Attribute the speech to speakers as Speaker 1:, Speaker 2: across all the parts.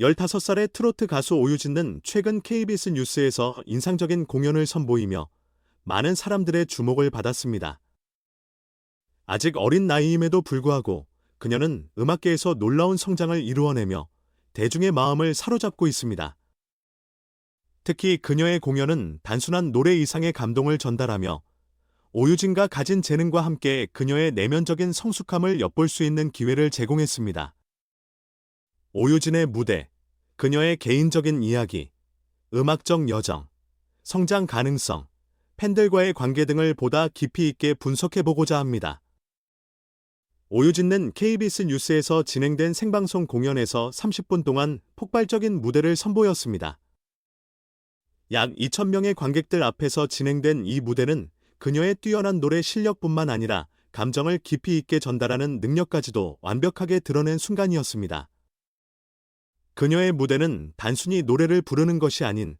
Speaker 1: 15살의 트로트 가수 오유진은 최근 KBS 뉴스에서 인상적인 공연을 선보이며 많은 사람들의 주목을 받았습니다. 아직 어린 나이임에도 불구하고 그녀는 음악계에서 놀라운 성장을 이루어내며 대중의 마음을 사로잡고 있습니다. 특히 그녀의 공연은 단순한 노래 이상의 감동을 전달하며 오유진과 가진 재능과 함께 그녀의 내면적인 성숙함을 엿볼 수 있는 기회를 제공했습니다. 오유진의 무대, 그녀의 개인적인 이야기, 음악적 여정, 성장 가능성, 팬들과의 관계 등을 보다 깊이 있게 분석해보고자 합니다. 오유진은 KBS 뉴스에서 진행된 생방송 공연에서 30분 동안 폭발적인 무대를 선보였습니다. 약 2,000명의 관객들 앞에서 진행된 이 무대는 그녀의 뛰어난 노래 실력뿐만 아니라 감정을 깊이 있게 전달하는 능력까지도 완벽하게 드러낸 순간이었습니다. 그녀의 무대는 단순히 노래를 부르는 것이 아닌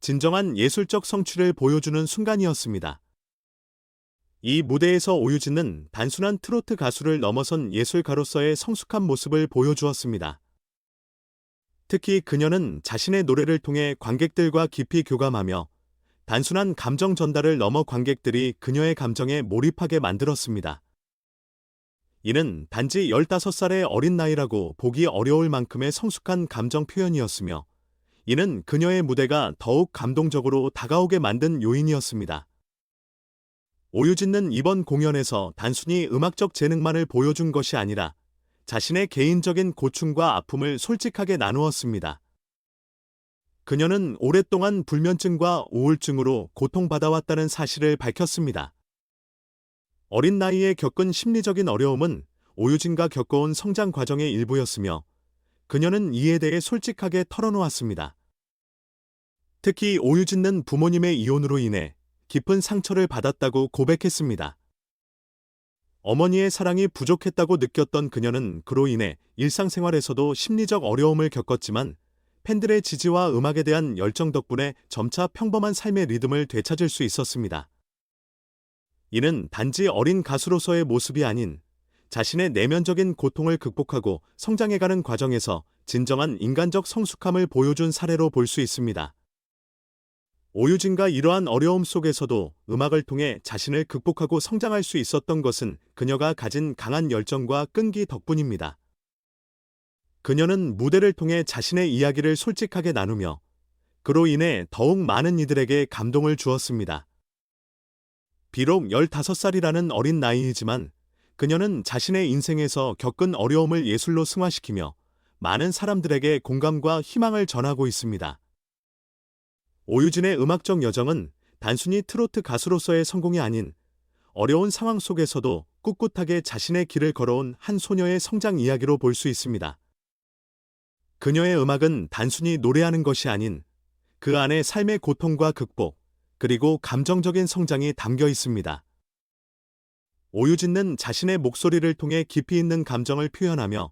Speaker 1: 진정한 예술적 성취를 보여주는 순간이었습니다. 이 무대에서 오유진은 단순한 트로트 가수를 넘어선 예술가로서의 성숙한 모습을 보여주었습니다. 특히 그녀는 자신의 노래를 통해 관객들과 깊이 교감하며 단순한 감정 전달을 넘어 관객들이 그녀의 감정에 몰입하게 만들었습니다. 이는 단지 15살의 어린 나이라고 보기 어려울 만큼의 성숙한 감정 표현이었으며 이는 그녀의 무대가 더욱 감동적으로 다가오게 만든 요인이었습니다. 오유진은 이번 공연에서 단순히 음악적 재능만을 보여준 것이 아니라 자신의 개인적인 고충과 아픔을 솔직하게 나누었습니다. 그녀는 오랫동안 불면증과 우울증으로 고통받아왔다는 사실을 밝혔습니다. 어린 나이에 겪은 심리적인 어려움은 오유진과 겪어온 성장 과정의 일부였으며 그녀는 이에 대해 솔직하게 털어놓았습니다. 특히 오유진은 부모님의 이혼으로 인해 깊은 상처를 받았다고 고백했습니다. 어머니의 사랑이 부족했다고 느꼈던 그녀는 그로 인해 일상생활에서도 심리적 어려움을 겪었지만 팬들의 지지와 음악에 대한 열정 덕분에 점차 평범한 삶의 리듬을 되찾을 수 있었습니다. 이는 단지 어린 가수로서의 모습이 아닌 자신의 내면적인 고통을 극복하고 성장해가는 과정에서 진정한 인간적 성숙함을 보여준 사례로 볼 수 있습니다. 오유진과 이러한 어려움 속에서도 음악을 통해 자신을 극복하고 성장할 수 있었던 것은 그녀가 가진 강한 열정과 끈기 덕분입니다. 그녀는 무대를 통해 자신의 이야기를 솔직하게 나누며 그로 인해 더욱 많은 이들에게 감동을 주었습니다. 비록 15살이라는 어린 나이이지만 그녀는 자신의 인생에서 겪은 어려움을 예술로 승화시키며 많은 사람들에게 공감과 희망을 전하고 있습니다. 오유진의 음악적 여정은 단순히 트로트 가수로서의 성공이 아닌 어려운 상황 속에서도 꿋꿋하게 자신의 길을 걸어온 한 소녀의 성장 이야기로 볼 수 있습니다. 그녀의 음악은 단순히 노래하는 것이 아닌 그 안에 삶의 고통과 극복, 그리고 감정적인 성장이 담겨 있습니다. 오유진은 자신의 목소리를 통해 깊이 있는 감정을 표현하며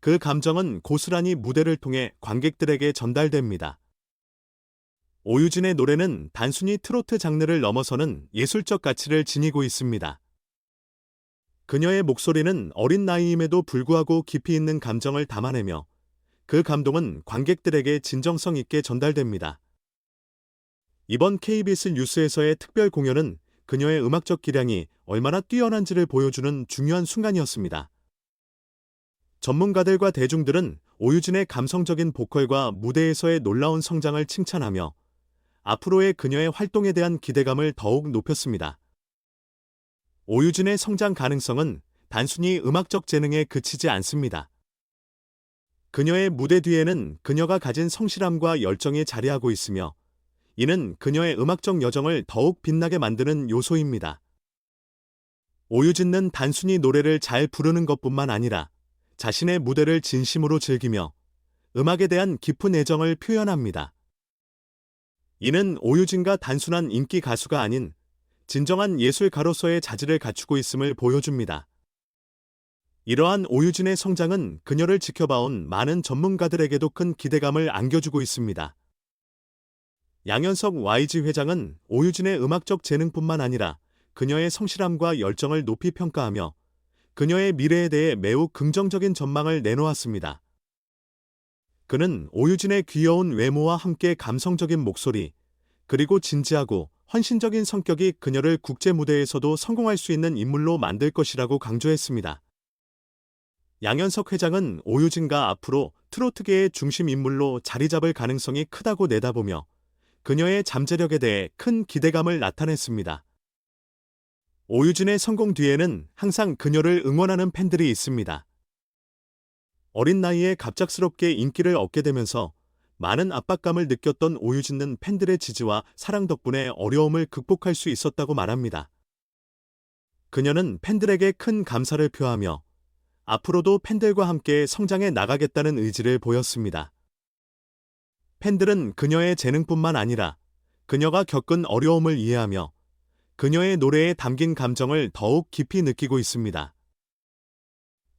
Speaker 1: 그 감정은 고스란히 무대를 통해 관객들에게 전달됩니다. 오유진의 노래는 단순히 트로트 장르를 넘어서는 예술적 가치를 지니고 있습니다. 그녀의 목소리는 어린 나이임에도 불구하고 깊이 있는 감정을 담아내며 그 감동은 관객들에게 진정성 있게 전달됩니다. 이번 KBS 뉴스에서의 특별 공연은 그녀의 음악적 기량이 얼마나 뛰어난지를 보여주는 중요한 순간이었습니다. 전문가들과 대중들은 오유진의 감성적인 보컬과 무대에서의 놀라운 성장을 칭찬하며 앞으로의 그녀의 활동에 대한 기대감을 더욱 높였습니다. 오유진의 성장 가능성은 단순히 음악적 재능에 그치지 않습니다. 그녀의 무대 뒤에는 그녀가 가진 성실함과 열정이 자리하고 있으며 이는 그녀의 음악적 여정을 더욱 빛나게 만드는 요소입니다. 오유진은 단순히 노래를 잘 부르는 것뿐만 아니라 자신의 무대를 진심으로 즐기며 음악에 대한 깊은 애정을 표현합니다. 이는 오유진과 단순한 인기 가수가 아닌 진정한 예술가로서의 자질을 갖추고 있음을 보여줍니다. 이러한 오유진의 성장은 그녀를 지켜봐온 많은 전문가들에게도 큰 기대감을 안겨주고 있습니다. 양현석 YG 회장은 오유진의 음악적 재능뿐만 아니라 그녀의 성실함과 열정을 높이 평가하며 그녀의 미래에 대해 매우 긍정적인 전망을 내놓았습니다. 그는 오유진의 귀여운 외모와 함께 감성적인 목소리, 그리고 진지하고 헌신적인 성격이 그녀를 국제 무대에서도 성공할 수 있는 인물로 만들 것이라고 강조했습니다. 양현석 회장은 오유진과 앞으로 트로트계의 중심 인물로 자리 잡을 가능성이 크다고 내다보며 그녀의 잠재력에 대해 큰 기대감을 나타냈습니다. 오유진의 성공 뒤에는 항상 그녀를 응원하는 팬들이 있습니다. 어린 나이에 갑작스럽게 인기를 얻게 되면서 많은 압박감을 느꼈던 오유진은 팬들의 지지와 사랑 덕분에 어려움을 극복할 수 있었다고 말합니다. 그녀는 팬들에게 큰 감사를 표하며 앞으로도 팬들과 함께 성장해 나가겠다는 의지를 보였습니다. 팬들은 그녀의 재능뿐만 아니라 그녀가 겪은 어려움을 이해하며 그녀의 노래에 담긴 감정을 더욱 깊이 느끼고 있습니다.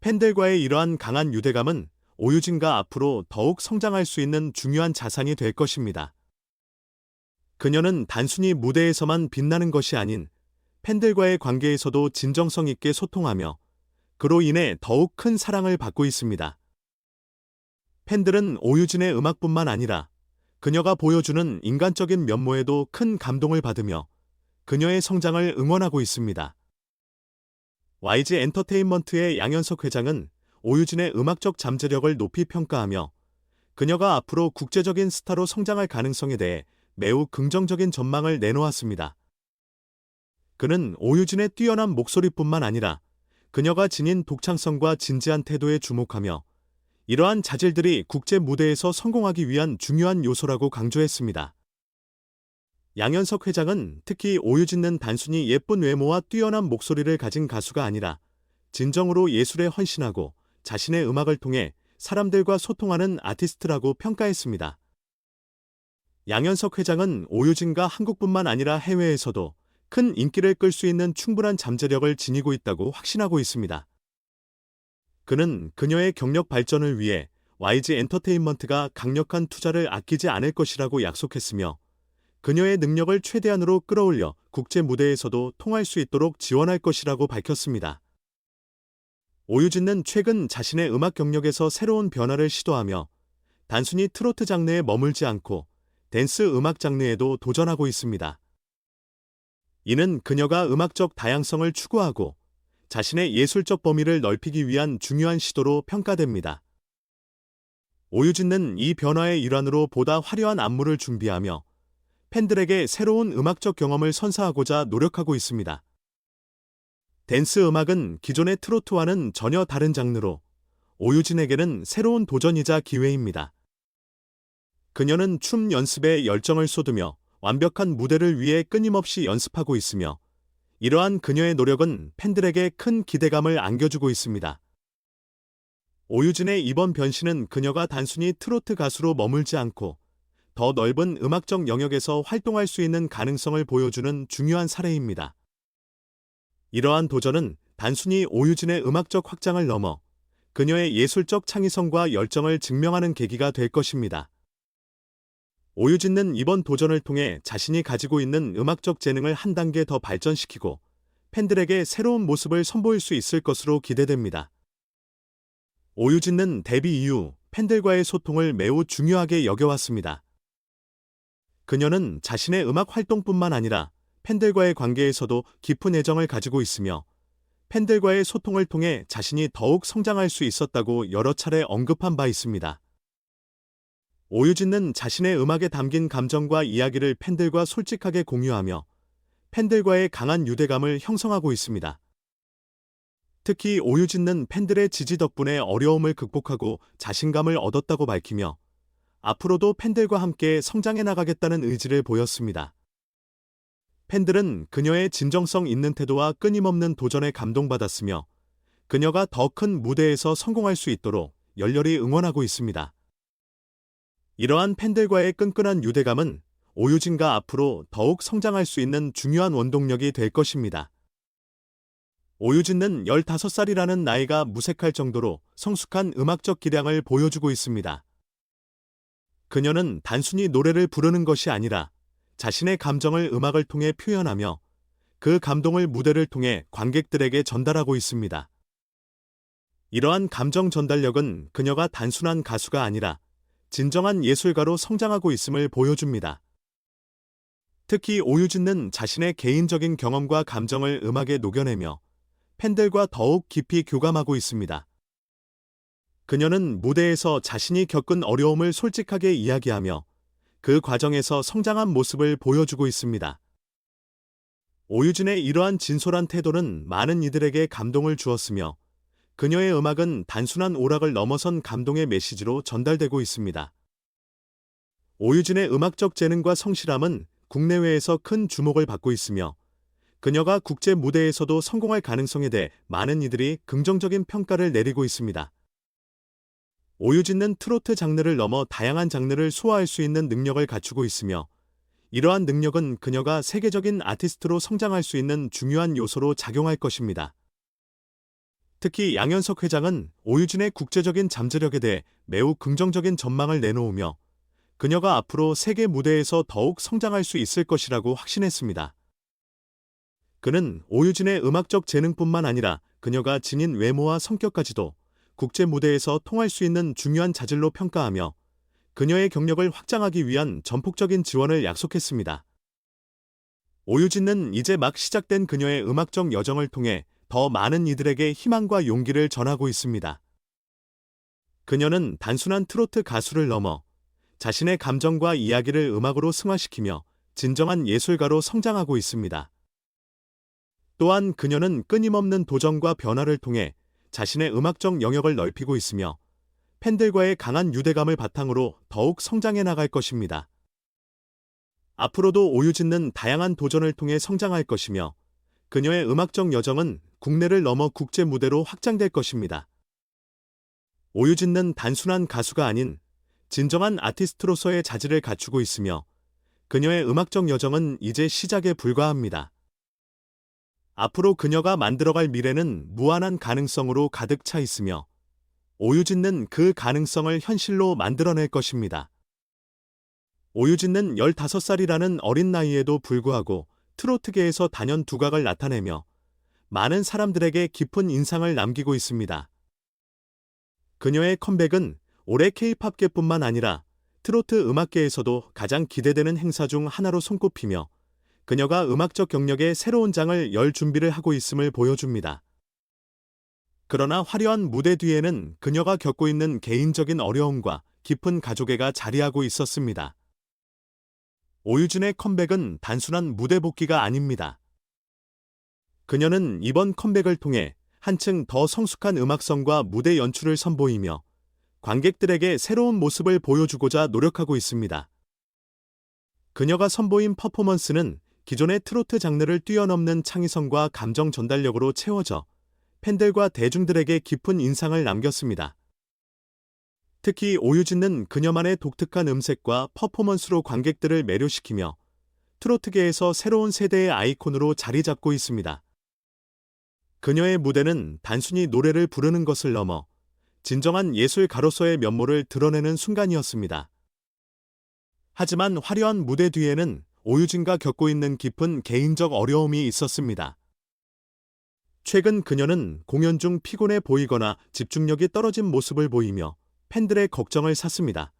Speaker 1: 팬들과의 이러한 강한 유대감은 오유진과 앞으로 더욱 성장할 수 있는 중요한 자산이 될 것입니다. 그녀는 단순히 무대에서만 빛나는 것이 아닌 팬들과의 관계에서도 진정성 있게 소통하며 그로 인해 더욱 큰 사랑을 받고 있습니다. 팬들은 오유진의 음악뿐만 아니라 그녀가 보여주는 인간적인 면모에도 큰 감동을 받으며 그녀의 성장을 응원하고 있습니다. YG 엔터테인먼트의 양현석 회장은 오유진의 음악적 잠재력을 높이 평가하며 그녀가 앞으로 국제적인 스타로 성장할 가능성에 대해 매우 긍정적인 전망을 내놓았습니다. 그는 오유진의 뛰어난 목소리뿐만 아니라 그녀가 지닌 독창성과 진지한 태도에 주목하며 이러한 자질들이 국제 무대에서 성공하기 위한 중요한 요소라고 강조했습니다. 양현석 회장은 특히 오유진은 단순히 예쁜 외모와 뛰어난 목소리를 가진 가수가 아니라 진정으로 예술에 헌신하고 자신의 음악을 통해 사람들과 소통하는 아티스트라고 평가했습니다. 양현석 회장은 오유진과 한국뿐만 아니라 해외에서도 큰 인기를 끌 수 있는 충분한 잠재력을 지니고 있다고 확신하고 있습니다. 그는 그녀의 경력 발전을 위해 YG 엔터테인먼트가 강력한 투자를 아끼지 않을 것이라고 약속했으며 그녀의 능력을 최대한으로 끌어올려 국제 무대에서도 통할 수 있도록 지원할 것이라고 밝혔습니다. 오유진은 최근 자신의 음악 경력에서 새로운 변화를 시도하며 단순히 트로트 장르에 머물지 않고 댄스 음악 장르에도 도전하고 있습니다. 이는 그녀가 음악적 다양성을 추구하고 자신의 예술적 범위를 넓히기 위한 중요한 시도로 평가됩니다. 오유진은 이 변화의 일환으로 보다 화려한 안무를 준비하며 팬들에게 새로운 음악적 경험을 선사하고자 노력하고 있습니다. 댄스 음악은 기존의 트로트와는 전혀 다른 장르로 오유진에게는 새로운 도전이자 기회입니다. 그녀는 춤 연습에 열정을 쏟으며 완벽한 무대를 위해 끊임없이 연습하고 있으며 이러한 그녀의 노력은 팬들에게 큰 기대감을 안겨주고 있습니다. 오유진의 이번 변신은 그녀가 단순히 트로트 가수로 머물지 않고 더 넓은 음악적 영역에서 활동할 수 있는 가능성을 보여주는 중요한 사례입니다. 이러한 도전은 단순히 오유진의 음악적 확장을 넘어 그녀의 예술적 창의성과 열정을 증명하는 계기가 될 것입니다. 오유진은 이번 도전을 통해 자신이 가지고 있는 음악적 재능을 한 단계 더 발전시키고 팬들에게 새로운 모습을 선보일 수 있을 것으로 기대됩니다. 오유진은 데뷔 이후 팬들과의 소통을 매우 중요하게 여겨왔습니다. 그녀는 자신의 음악 활동뿐만 아니라 팬들과의 관계에서도 깊은 애정을 가지고 있으며 팬들과의 소통을 통해 자신이 더욱 성장할 수 있었다고 여러 차례 언급한 바 있습니다. 오유진은 자신의 음악에 담긴 감정과 이야기를 팬들과 솔직하게 공유하며 팬들과의 강한 유대감을 형성하고 있습니다. 특히 오유진은 팬들의 지지 덕분에 어려움을 극복하고 자신감을 얻었다고 밝히며 앞으로도 팬들과 함께 성장해 나가겠다는 의지를 보였습니다. 팬들은 그녀의 진정성 있는 태도와 끊임없는 도전에 감동받았으며 그녀가 더 큰 무대에서 성공할 수 있도록 열렬히 응원하고 있습니다. 이러한 팬들과의 끈끈한 유대감은 오유진과 앞으로 더욱 성장할 수 있는 중요한 원동력이 될 것입니다. 오유진은 15살이라는 나이가 무색할 정도로 성숙한 음악적 기량을 보여주고 있습니다. 그녀는 단순히 노래를 부르는 것이 아니라 자신의 감정을 음악을 통해 표현하며 그 감동을 무대를 통해 관객들에게 전달하고 있습니다. 이러한 감정 전달력은 그녀가 단순한 가수가 아니라 진정한 예술가로 성장하고 있음을 보여줍니다. 특히 오유진은 자신의 개인적인 경험과 감정을 음악에 녹여내며 팬들과 더욱 깊이 교감하고 있습니다. 그녀는 무대에서 자신이 겪은 어려움을 솔직하게 이야기하며 그 과정에서 성장한 모습을 보여주고 있습니다. 오유진의 이러한 진솔한 태도는 많은 이들에게 감동을 주었으며 그녀의 음악은 단순한 오락을 넘어선 감동의 메시지로 전달되고 있습니다. 오유진의 음악적 재능과 성실함은 국내외에서 큰 주목을 받고 있으며 그녀가 국제 무대에서도 성공할 가능성에 대해 많은 이들이 긍정적인 평가를 내리고 있습니다. 오유진은 트로트 장르를 넘어 다양한 장르를 소화할 수 있는 능력을 갖추고 있으며 이러한 능력은 그녀가 세계적인 아티스트로 성장할 수 있는 중요한 요소로 작용할 것입니다. 특히 양현석 회장은 오유진의 국제적인 잠재력에 대해 매우 긍정적인 전망을 내놓으며 그녀가 앞으로 세계 무대에서 더욱 성장할 수 있을 것이라고 확신했습니다. 그는 오유진의 음악적 재능뿐만 아니라 그녀가 지닌 외모와 성격까지도 국제 무대에서 통할 수 있는 중요한 자질로 평가하며 그녀의 경력을 확장하기 위한 전폭적인 지원을 약속했습니다. 오유진은 이제 막 시작된 그녀의 음악적 여정을 통해 더 많은 이들에게 희망과 용기를 전하고 있습니다. 그녀는 단순한 트로트 가수를 넘어 자신의 감정과 이야기를 음악으로 승화시키며 진정한 예술가로 성장하고 있습니다. 또한 그녀는 끊임없는 도전과 변화를 통해 자신의 음악적 영역을 넓히고 있으며 팬들과의 강한 유대감을 바탕으로 더욱 성장해 나갈 것입니다. 앞으로도 오유진은 다양한 도전을 통해 성장할 것이며 그녀의 음악적 여정은 국내를 넘어 국제 무대로 확장될 것입니다. 오유진은 단순한 가수가 아닌 진정한 아티스트로서의 자질을 갖추고 있으며 그녀의 음악적 여정은 이제 시작에 불과합니다. 앞으로 그녀가 만들어갈 미래는 무한한 가능성으로 가득 차 있으며 오유진은 그 가능성을 현실로 만들어낼 것입니다. 오유진은 15살이라는 어린 나이에도 불구하고 트로트계에서 단연 두각을 나타내며 많은 사람들에게 깊은 인상을 남기고 있습니다. 그녀의 컴백은 올해 케이팝계뿐만 아니라 트로트 음악계에서도 가장 기대되는 행사 중 하나로 손꼽히며 그녀가 음악적 경력의 새로운 장을 열 준비를 하고 있음을 보여줍니다. 그러나 화려한 무대 뒤에는 그녀가 겪고 있는 개인적인 어려움과 깊은 가족애가 자리하고 있었습니다. 오유진의 컴백은 단순한 무대 복귀가 아닙니다. 그녀는 이번 컴백을 통해 한층 더 성숙한 음악성과 무대 연출을 선보이며 관객들에게 새로운 모습을 보여주고자 노력하고 있습니다. 그녀가 선보인 퍼포먼스는 기존의 트로트 장르를 뛰어넘는 창의성과 감정 전달력으로 채워져 팬들과 대중들에게 깊은 인상을 남겼습니다. 특히 오유진은 그녀만의 독특한 음색과 퍼포먼스로 관객들을 매료시키며 트로트계에서 새로운 세대의 아이콘으로 자리 잡고 있습니다. 그녀의 무대는 단순히 노래를 부르는 것을 넘어 진정한 예술가로서의 면모를 드러내는 순간이었습니다. 하지만 화려한 무대 뒤에는 오유진가 겪고 있는 깊은 개인적 어려움이 있었습니다. 최근 그녀는 공연 중 피곤해 보이거나 집중력이 떨어진 모습을 보이며 팬들의 걱정을 샀습니다.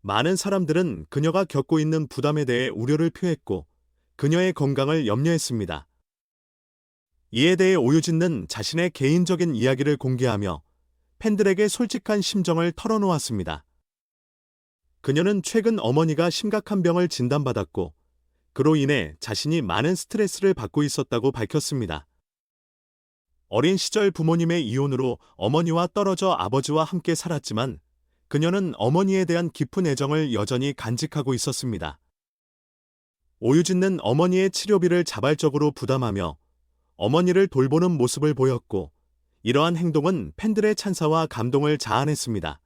Speaker 1: 많은 사람들은 그녀가 겪고 있는 부담에 대해 우려를 표했고 그녀의 건강을 염려했습니다. 이에 대해 오유진은 자신의 개인적인 이야기를 공개하며 팬들에게 솔직한 심정을 털어놓았습니다. 그녀는 최근 어머니가 심각한 병을 진단받았고 그로 인해 자신이 많은 스트레스를 받고 있었다고 밝혔습니다. 어린 시절 부모님의 이혼으로 어머니와 떨어져 아버지와 함께 살았지만 그녀는 어머니에 대한 깊은 애정을 여전히 간직하고 있었습니다. 오유진은 어머니의 치료비를 자발적으로 부담하며 어머니를 돌보는 모습을 보였고 이러한 행동은 팬들의 찬사와 감동을 자아냈습니다.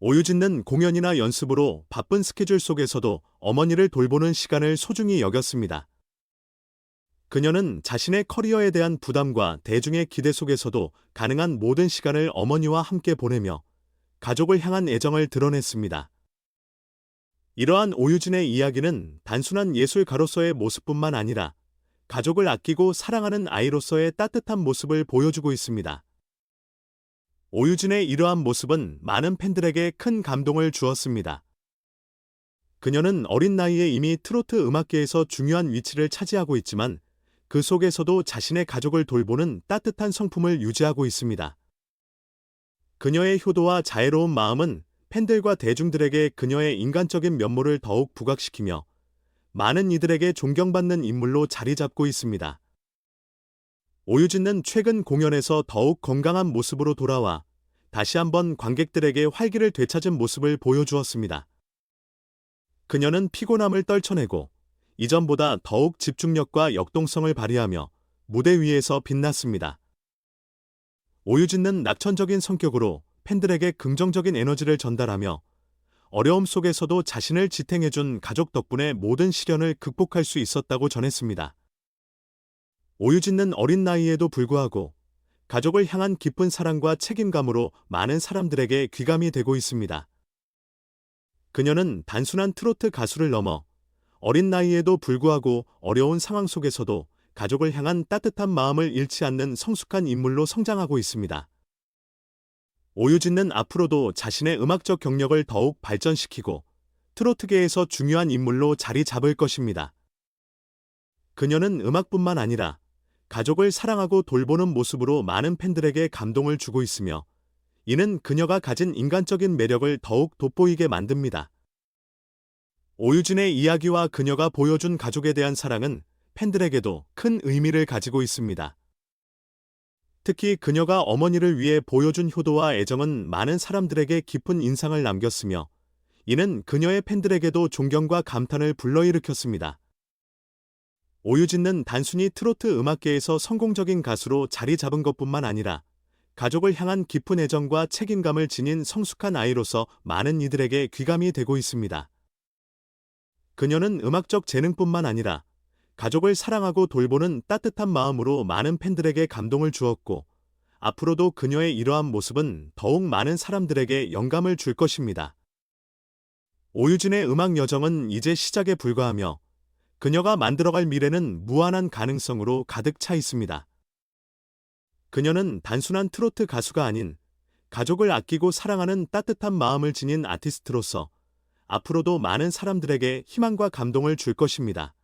Speaker 1: 오유진은 공연이나 연습으로 바쁜 스케줄 속에서도 어머니를 돌보는 시간을 소중히 여겼습니다. 그녀는 자신의 커리어에 대한 부담과 대중의 기대 속에서도 가능한 모든 시간을 어머니와 함께 보내며 가족을 향한 애정을 드러냈습니다. 이러한 오유진의 이야기는 단순한 예술가로서의 모습뿐만 아니라 가족을 아끼고 사랑하는 아이로서의 따뜻한 모습을 보여주고 있습니다. 오유진의 이러한 모습은 많은 팬들에게 큰 감동을 주었습니다. 그녀는 어린 나이에 이미 트로트 음악계에서 중요한 위치를 차지하고 있지만 그 속에서도 자신의 가족을 돌보는 따뜻한 성품을 유지하고 있습니다. 그녀의 효도와 자애로운 마음은 팬들과 대중들에게 그녀의 인간적인 면모를 더욱 부각시키며 많은 이들에게 존경받는 인물로 자리 잡고 있습니다. 오유진은 최근 공연에서 더욱 건강한 모습으로 돌아와 다시 한번 관객들에게 활기를 되찾은 모습을 보여주었습니다. 그녀는 피곤함을 떨쳐내고 이전보다 더욱 집중력과 역동성을 발휘하며 무대 위에서 빛났습니다. 오유진은 낙천적인 성격으로 팬들에게 긍정적인 에너지를 전달하며 어려움 속에서도 자신을 지탱해준 가족 덕분에 모든 시련을 극복할 수 있었다고 전했습니다. 오유진은 어린 나이에도 불구하고 가족을 향한 깊은 사랑과 책임감으로 많은 사람들에게 귀감이 되고 있습니다. 그녀는 단순한 트로트 가수를 넘어 어린 나이에도 불구하고 어려운 상황 속에서도 가족을 향한 따뜻한 마음을 잃지 않는 성숙한 인물로 성장하고 있습니다. 오유진은 앞으로도 자신의 음악적 경력을 더욱 발전시키고 트로트계에서 중요한 인물로 자리 잡을 것입니다. 그녀는 음악뿐만 아니라 가족을 사랑하고 돌보는 모습으로 많은 팬들에게 감동을 주고 있으며 이는 그녀가 가진 인간적인 매력을 더욱 돋보이게 만듭니다. 오유진의 이야기와 그녀가 보여준 가족에 대한 사랑은 팬들에게도 큰 의미를 가지고 있습니다. 특히 그녀가 어머니를 위해 보여준 효도와 애정은 많은 사람들에게 깊은 인상을 남겼으며 이는 그녀의 팬들에게도 존경과 감탄을 불러일으켰습니다. 오유진은 단순히 트로트 음악계에서 성공적인 가수로 자리 잡은 것뿐만 아니라 가족을 향한 깊은 애정과 책임감을 지닌 성숙한 아이로서 많은 이들에게 귀감이 되고 있습니다. 그녀는 음악적 재능뿐만 아니라 가족을 사랑하고 돌보는 따뜻한 마음으로 많은 팬들에게 감동을 주었고 앞으로도 그녀의 이러한 모습은 더욱 많은 사람들에게 영감을 줄 것입니다. 오유진의 음악 여정은 이제 시작에 불과하며 그녀가 만들어갈 미래는 무한한 가능성으로 가득 차 있습니다. 그녀는 단순한 트로트 가수가 아닌 가족을 아끼고 사랑하는 따뜻한 마음을 지닌 아티스트로서 앞으로도 많은 사람들에게 희망과 감동을 줄 것입니다.